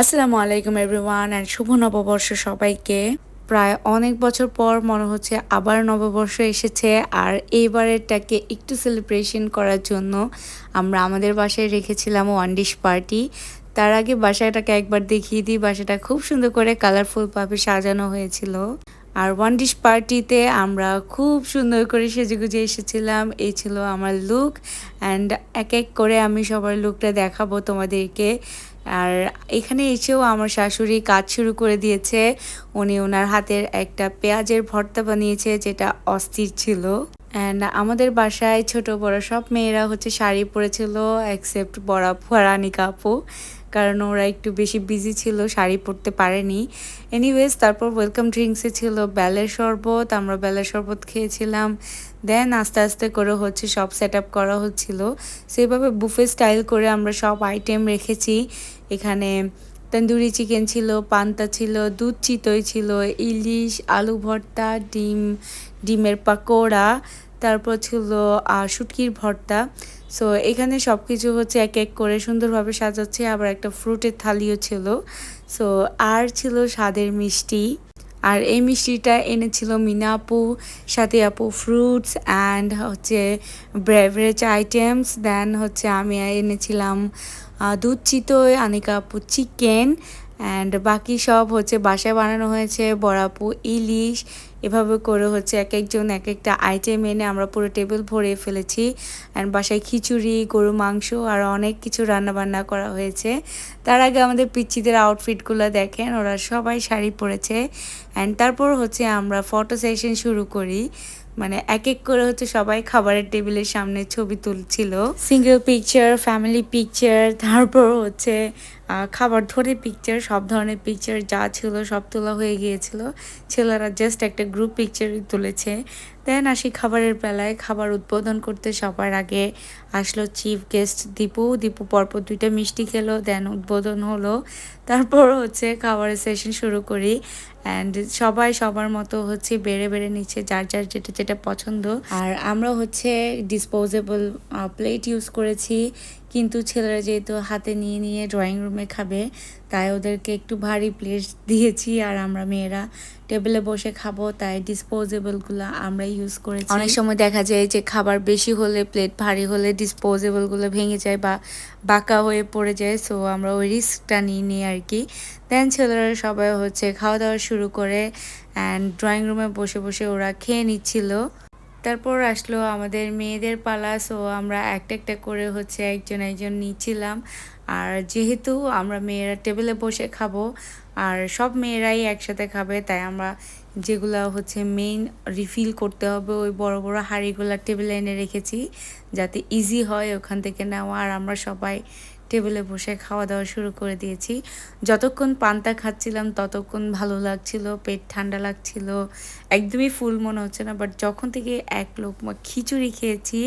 আসসালামু আলাইকুম everyone and শুভ নববর্ষ সবাইকে। প্রায় অনেক বছর পর মনে হচ্ছে আবার নববর্ষ এসেছে, আর এইবারেরটাকে একটু সেলিব্রেশন করার জন্য আমরা আমাদের বাসায় রেখেছিলাম ওয়ান ডিশ পার্টি তার আগে বাসাটাকে একবার দেখিয়ে দিই, বাসাটা খুব সুন্দর করে কালারফুল ভাবে সাজানো হয়েছিল। আর ওয়ান ডিশ পার্টিতে আমরা খুব সুন্দর করে সেজেগুজে এসেছিলাম। এই ছিল আমার লুক অ্যান্ড এক এক করে আমি সবার লুকটা দেখাবো তোমাদেরকে। আর এখানে এসেও আমার শাশুড়ি কাজ শুরু করে দিয়েছে। উনি ওনার হাতের একটা পেঁয়াজের ভর্তা বানিয়েছে, যেটা অস্থির ছিল। অ্যান্ড আমাদের বাসায় ছোট বড় সব মেয়েরা হচ্ছে শাড়ি পরেছিল অ্যাকসেপ্ট বড়া ফুয়ারানিকা আপু কারণ ওরা একটু বেশি বিজি ছিল, শাড়ি পরতে পারেনি। এনিওয়েজ তারপর ওয়েলকাম ড্রিঙ্কসে ছিল, বেলের শরবত, আমরা বেলের শরবত খেয়েছিলাম। দেন আস্তে আস্তে করে হচ্ছে সব সেট আপ করা হচ্ছিল। সেভাবে বুফে স্টাইল করে আমরা সব আইটেম রেখেছি। এখানে তন্দুরি চিকেন ছিল, পান্তা ছিল, দুধ চিতই ছিল, ইলিশ, আলু ভর্তা, ডিম, ডিমের পাকোড়া, তারপর ছিল শুটকির ভর্তা। সো এখানে সব কিছু হচ্ছে এক এক করে সুন্দরভাবে সাজাচ্ছে। আবার একটা ফ্রুটের থালিও ছিল। সো আর ছিল স্বাদের মিষ্টি। আর এই মিষ্টিটা এনেছিল মিনা আপু, সাথে আপু ফ্রুটস অ্যান্ড হচ্ছে ব্রেভারেজ আইটেমস দেন হচ্ছে আমি এনেছিলাম দুধ চিতই, আনিকা আপু চিকেন অ্যান্ড বাকি সব হচ্ছে বাসায় বানানো হয়েছে বড়াপু ইলিশ। এভাবে করে হচ্ছে এক একজন এক একটা আইটেম এনে আমরা পুরো টেবিল ভরে ফেলেছি। অ্যান্ড বাসায় খিচুড়ি, গরু মাংস আর অনেক কিছু রান্না বান্না করা হয়েছে। তার আগে আমাদের পিচ্ছিদের আউটফিটগুলো দেখেন, ওরা সবাই শাড়ি পরেছে। অ্যান্ড তারপর হচ্ছে আমরা ফটো সেশন শুরু করি। মানে এক এক করে হচ্ছে সবাই খাবারের টেবিলের সামনে ছবি তুলছিল। সিঙ্গেল পিকচার ফ্যামিলি পিকচার তারপর হচ্ছে খাবার ধরে পিকচার সব ধরনের পিকচার যা ছিল সব তোলা হয়ে গিয়েছিল। ছেলেরা জাস্ট একটা গ্রুপ পিকচারই তুলেছে। দেন আসি খাবারের বেলায়, খাবার উদ্বোধন করতে সবার আগে আসলো চিফ গেস্ট দীপু। দীপু পরপর দুইটা মিষ্টি খেলো দেন উদ্বোধন হলো। তারপর হচ্ছে খাবারের সেশন শুরু করি। অ্যান্ড সবাই সবার মতো হচ্ছে বেড়ে বেড়ে নিচ্ছে যার যার যেটা যেটা পছন্দ। আর আমরা হচ্ছে ডিসপোজেবল প্লেট ইউজ করেছি। কিন্তু ছেলেরা যেহেতু হাতে নিয়ে নিয়ে ড্রয়িং রুমে খাবে, তাই ওদেরকে একটু ভারী প্লেট দিয়েছি আর আমরা মেয়েরা টেবিলে বসে খাব, তাই ডিসপোজেবলগুলো আমরা ইউজ করেছি। অনেক সময় দেখা যায় যে খাবার বেশি হলে প্লেট ভারী হলে ডিসপোজেবলগুলো ভেঙে যায় বা বাঁকা হয়ে পড়ে যায় সো আমরা ওই রিস্কটা নিয়ে নিই আর কি। দেন ছেলেরা সবাই হচ্ছে খাওয়া দাওয়া শুরু করে অ্যান্ড ড্রয়িং রুমে বসে বসে ওরা খেয়ে নিচ্ছিল। তারপর আসলো আমাদের মেয়েদের পালা সো আমরা একটা একটা করে হচ্ছে একজন একজন নিচ্ছিলাম। আর যেহেতু আমরা মেয়েরা টেবিলে বসে খাব, আর সব মেয়েরাই একসাথে খাবে, তাই আমরা যেগুলো হচ্ছে মেইন রিফিল করতে হবে, ওই বড় বড় হাঁড়িগুলো টেবিলে এনে রেখেছি, যাতে ইজি হয় ওখান থেকে নেওয়া। আর আমরা সবাই টেবিলে বসে খাওয়া দাওয়া শুরু করে দিয়েছি। যতক্ষণ পান্তা খাচ্ছিলাম, ততক্ষণ ভালো লাগছিল, পেট ঠান্ডা লাগছিল, একদমই ফুল মনে হচ্ছে না। বাট যখন থেকে এক লোক খিচুড়ি খেয়েছি,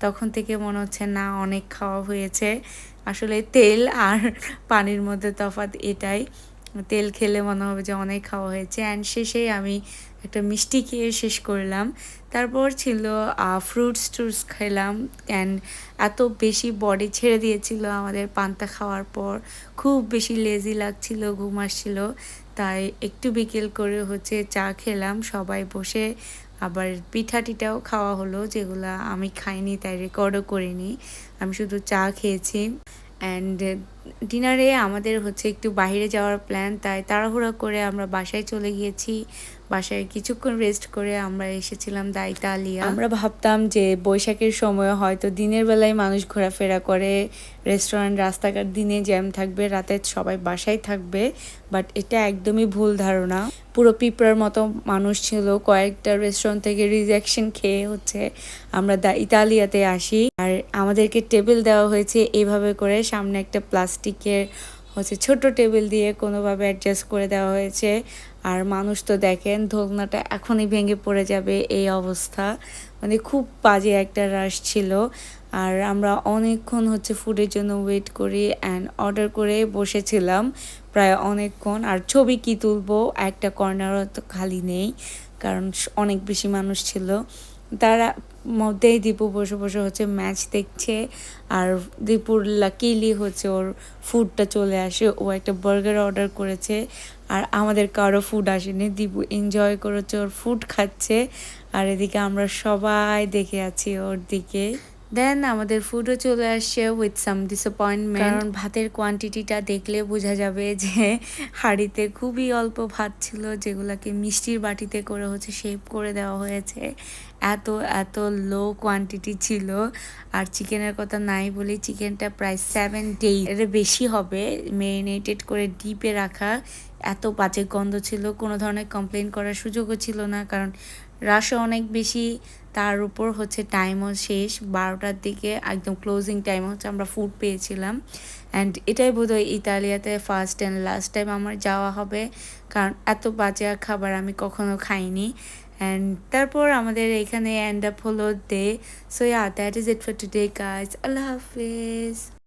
তখন থেকে মনে হচ্ছে, না, অনেক খাওয়া হয়েছে। আসলে তেল আর পানির মধ্যে তফাৎ এটাই। তেল খেলে মনে হবে যে অনেক খাওয়া হয়েছে। অ্যান্ড শেষেই আমি একটা মিষ্টি খেয়ে শেষ করলাম। তারপর ছিল ফ্রুটস ট্রুটস খেলাম। অ্যান্ড এত বেশি বডি ছেড়ে দিয়েছিল আমাদের পান্তা খাওয়ার পর। খুব বেশি লেজি লাগছিল, ঘুম আসছিল। তাই একটু বিকেল করে হচ্ছে চা খেলাম। সবাই বসে আবার পিঠা টিটাও খাওয়া হলো, যেগুলো আমি খাইনি, তাই রেকর্ডও করিনি। আমি শুধু চা খেয়েছি। অ্যান্ড ডিনারে আমাদের হচ্ছে একটু বাইরে যাওয়ার প্ল্যান তাই তাড়াহুড়া করে আমরা বাসায় চলে গিয়েছি। বাসায় কিছুক্ষণ রেস্ট করে আমরা এসেছিলাম দায়িতা আলিয়া। আমরা ভাবতাম যে বৈশাখের সময় হয়তো দিনের বেলায় মানুষ ঘোরাফেরা করে রেস্টুরেন্ট রাস্তাঘাট দিনে জ্যাম থাকবে, রাতে সবাই বাসায় থাকবে বাট এটা একদমই ভুল ধারণা। পুরো পিঁপড়ার মতো মানুষ ছিল, কয়েকটা রেস্টুরেন্ট থেকে রিজেকশন খেয়ে হচ্ছে আমরা দা ইতালিয়াতে আসি। আর আমাদেরকে টেবিল দেওয়া হয়েছে এইভাবে করে, সামনে একটা প্লাস্টিকের হচ্ছে ছোট টেবিল দিয়ে কোনোভাবে অ্যাডজাস্ট করে দেওয়া হয়েছে। আর মানুষ তো দেখেন ধোলনাটা এখনই ভেঙে পড়ে যাবে এই অবস্থা। মানে খুব বাজে একটা রাশ ছিল। আর আমরা অনেকক্ষণ হচ্ছে ফুডের জন্য ওয়েট করি অ্যান্ড অর্ডার করে বসেছিলাম প্রায় অনেকক্ষণ। আর ছবি কি তুলবো, একটা কর্নারও তো খালি নেই, কারণ অনেক বেশি মানুষ ছিল। তারা মধ্যেই দীপু বসে বসে হচ্ছে ম্যাচ দেখছে আর দীপুর লাকিলি হচ্ছে ওর ফুডটা চলে আসে। ও একটা বার্গার অর্ডার করেছে আর আমাদের কারও ফুড আসেনি। দীপু এনজয় করেছে, ওর ফুড খাচ্ছে। আর এদিকে আমরা সবাই দেখে আছি ওর দিকে। দেন আমাদের ফুডও চলে আসছে উইথ সাম ডিসঅ্যাপয়েন্টমেন্ট কারণ ভাতের কোয়ান্টিটিটা দেখলে বোঝা যাবে যে হাঁড়িতে খুবই অল্প ভাত ছিল যেগুলোকে মিষ্টির বাটিতে করে হচ্ছে শেপ করে দেওয়া হয়েছে। এত এত লো কোয়ান্টিটি ছিল। আর চিকেনের কথা নাই বলি চিকেনটা প্রায় সেভেন ডে এর বেশি হবে। মেরিনেটেড করে ডিপে রাখা। এত বাজে গন্ধ ছিল কোনো ধরনের কমপ্লেন করার সুযোগও ছিল না। কারণ রাশও অনেক বেশি, তার উপর হচ্ছে টাইমও শেষ। বারোটার দিকে একদম ক্লোজিং টাইম হচ্ছে আমরা ফুড পেয়েছিলাম। অ্যান্ড এটাই বোধহয় ইতালিয়াতে ফার্স্ট অ্যান্ড লাস্ট টাইম আমার যাওয়া হবে। কারণ এত বাজে খাবার আমি কখনো খাইনি। অ্যান্ড তারপর আমাদের এখানে এন্ড আপ হলো day so yeah that is it for today guys Allah Hafiz.